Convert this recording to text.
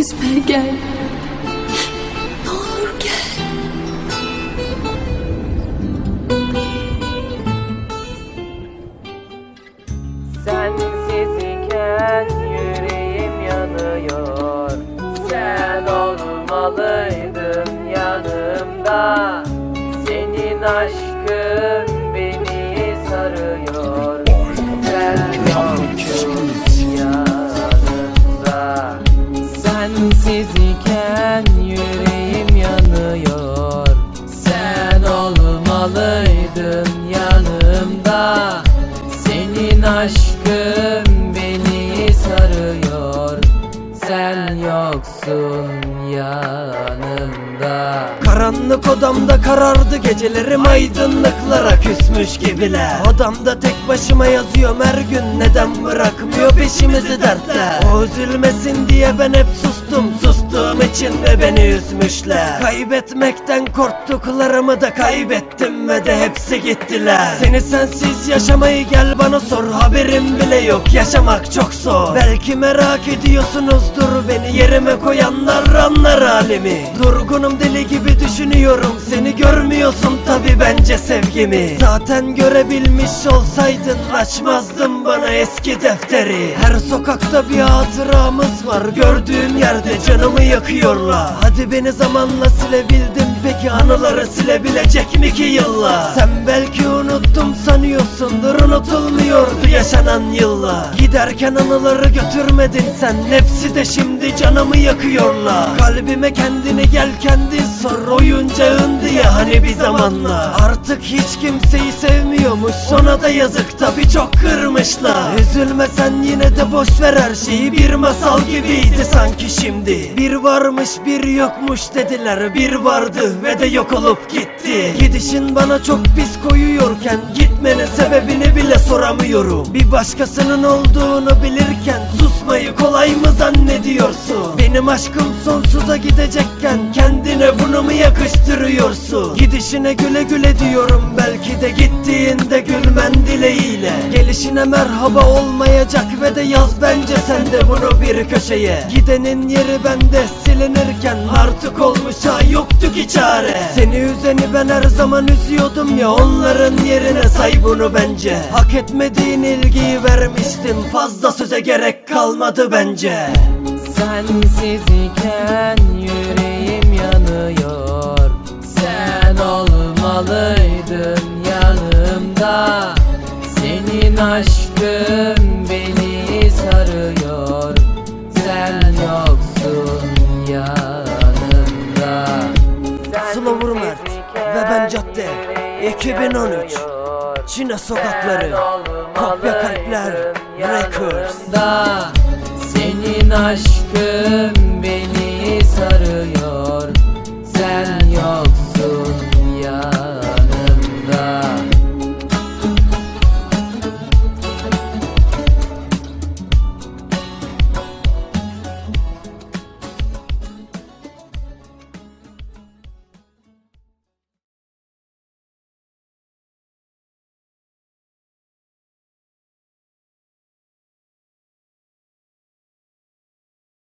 Üzme gel. Ne olur gel. Sensiz iken yüreğim yanıyor Sen olmalıydın yanımda Senin aşkın Sensiz iken yüreğim yanıyor. Sen olmalıydın yanımda. Senin aşkın beni sarıyor. Sen yoksun yanımda. Karanlık odamda karardı gecelerim aydınlıklara küsmüş gibiler. Odamda tek başıma yazıyorum her gün neden bırakmıyor peşimizi dertler? O üzülmesin diye ben hep the sustuğum için de beni üzmüşler. Kaybetmekten korktuklarımı da kaybettim ve de hepsi gittiler. Seni sensiz yaşamayı gel bana sor. Haberim bile yok. Yaşamak çok zor. Belki merak ediyorsunuzdur beni. Yerime koyanlar anlar halimi. Durgunum deli gibi düşünüyorum. Seni görmüyorsun tabi bence sevgimi. Zaten görebilmiş olsaydın açmazdım bana eski defteri. Her sokakta bir hatıramız var. Gördüğüm yerde canımı yakıyorlar Hadi beni zamanla silebildim peki anıları silebilecek mi ki yıllar? Sen belki unuttum sanıyorsundur unutulmuyordu yaşanan yıllar. Giderken anıları götürmedin sen hepsi de şimdi canımı yakıyorlar. Kalbime kendini gel kendin sor oyuncağındı ya hani bir zamanlar. Artık hiç kimseyi sevmiyormuş ona da yazık tabi çok kırmışlar. Üzülme sen yine de boş ver her şeyi bir masal gibiydi sanki şimdi. Bir varmış bir yokmuş dediler. Bir vardı ve de yok olup gitti Gidişin bana çok pis koyuyorken gitmenin sebebini bile soramıyorum. Bir başkasının olduğunu bilirken susmayı kolay mı zannediyorsun? Benim aşkım sonsuza gidecekken kendine bunu mu yakıştırıyorsun? Gidişine güle güle diyorum belki de gittiğinde gülmen dileğiyle. Gelişine merhaba olmayacak ve de yaz bence sen de bunu bir köşeye. Gidenin yeri bende silinirken artık olmuş ha yoktu ki çare. Seni üzeni ben her zaman üzüyordum ya onların yerine say bunu bence. Hak etmediğin ilgiyi vermiştim fazla söze gerek kalmadı bence. Sensiz iken yüreğim yanıyor. Sen olmalıydın yanımda. Senin aşkın beni sarıyor. Sen yoksun yanımda. Sıla Vurmert ve ben Cadde 2013 Çine sokakları Kopya kalpler Records. da Senin aşkın